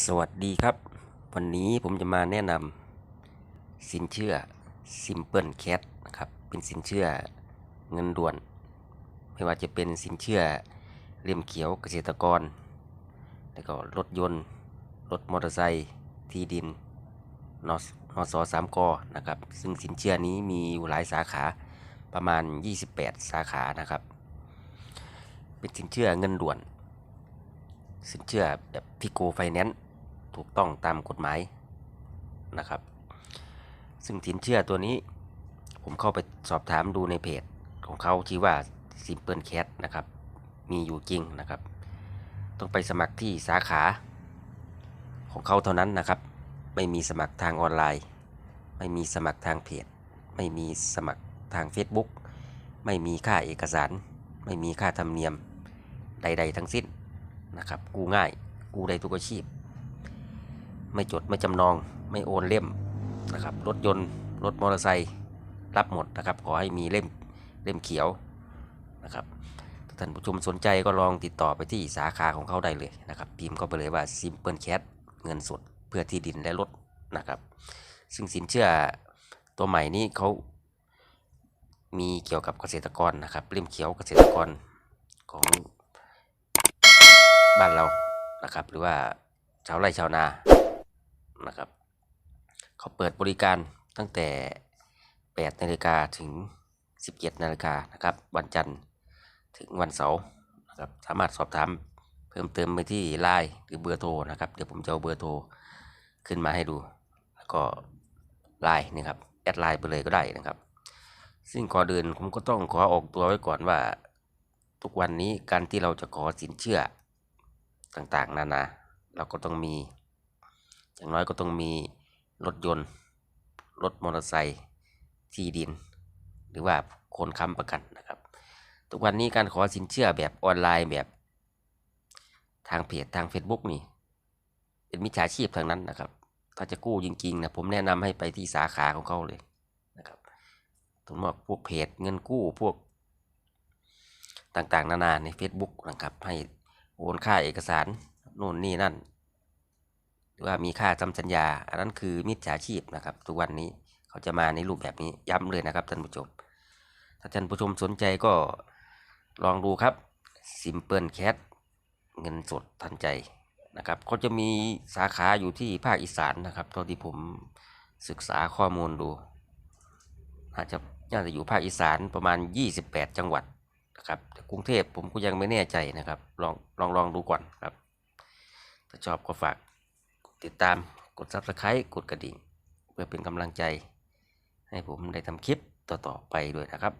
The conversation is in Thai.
สวัสดีครับ วันนี้ผมจะมาแนะนำสินเชื่อ Simple Cat นะครับ เป็นสินเชื่อเงินด่วน ไม่ว่าจะเป็นสินเชื่อเล่มเขียวเกษตรกร แล้วก็รถยนต์ รถมอเตอร์ไซค์ที่ดินนสนสสามกนะครับ ซึ่งสินเชื่อนี้มีอยู่หลายสาขาประมาณ 28 สาขานะครับ เป็นสินเชื่อเงินด่วน สินเชื่อแบบพิโกไฟแนนซ์ ถูกต้องตามกฎหมายนะครับ ซึ่งสินเชื่อตัวนี้ผมเข้าไปสอบถามดูในเพจของเขาที่ว่า Simple Cat นะครับ มีอยู่จริงนะครับ ต้องไปสมัครที่สาขาของเขาเท่านั้นนะครับ ไม่มีสมัครทางออนไลน์ ไม่มีสมัครทางเพจ ไม่มีสมัครทาง Facebook ไม่มีค่าเอกสาร ไม่มีค่าธรรมเนียมใด ๆ ทั้งสิ้นนะครับ กู้ง่าย กู้ได้ทุกอาชีพ ไม่จดไม่จำนองไม่โอนเล่มนะครับรถยนต์รถมอเตอร์ไซค์รับหมดนะครับ ขอให้มีเล่มเล่มเขียวนะครับถ้าท่านผู้ชมสนใจก็ลองติดต่อไปที่สาขาของเขาได้เลยนะครับ พิมพ์เข้าไปเลยว่า Simple Cat เงินสดเพื่อที่ดินและรถนะครับ ซึ่งสินเชื่อตัวใหม่นี้เขามีเกี่ยวกับเกษตรกรนะครับเล่มเขียวเกษตรกรของบ้านเรานะครับ หรือว่าชาวไร่ชาวนา นะครับ เขาเปิดบริการตั้งแต่ 8 นาฬิกาถึง 17 นาฬิกานะครับ วันจันทร์ถึงวันเสาร์นะครับ สามารถสอบถามเพิ่มเติมไปที่ไลน์หรือเบอร์โทรนะครับ เดี๋ยวผมจะเอาเบอร์โทรขึ้นมาให้ดู แล้วก็ไลน์นะครับ แอดไลน์ไปเลยก็ได้นะครับ ซึ่งก่อนอื่นผมก็ต้องขอออกตัวไว้ก่อนว่า ทุกวันนี้การที่เราจะขอสินเชื่อต่างๆ นานา เราก็ต้องมี อย่างน้อยก็ต้องมีรถยนต์ รถมอเตอร์ไซค์ที่ดิน หรือว่าคนค้ำประกันนะครับ ทุกวันนี้การขอสินเชื่อแบบออนไลน์แบบทางเพจทาง Facebook นี่ เป็นมิจฉาชีพทางนั้นนะครับ ถ้าจะกู้จริงๆนะผมแนะนำให้ไปที่สาขาของเขาเลยนะครับผมบอกพวกเพจเงินกู้พวกต่างๆ นานาใน Facebook นะครับ ให้โอนค่าเอกสารนู่นนี่นั่น ว่ามีค่าจำสัญญา อันนั้นคือมิจฉาชีพนะครับ ทุกวันนี้เขาจะมาในรูปแบบนี้ย้ำเลยนะครับท่านผู้ชม ถ้าท่านผู้ชมสนใจก็ลองดูครับ Simple Cat เงินสดทันใจนะครับเขาจะมีสาขาอยู่ที่ภาคอีสานนะครับเท่าที่ผมศึกษาข้อมูลดูอาจจะน่าจะอยู่ภาคอีสานประมาณ 28 จังหวัดนะครับกรุงเทพผมก็ยังไม่แน่ใจนะครับ ลองลองลองดูก่อนครับ ถ้าชอบก็ฝาก ติดตามกด subscribe กดกระดิ่ง เพื่อเป็นกำลังใจ ให้ผมได้ทำคลิปต่อๆไปด้วยนะครับ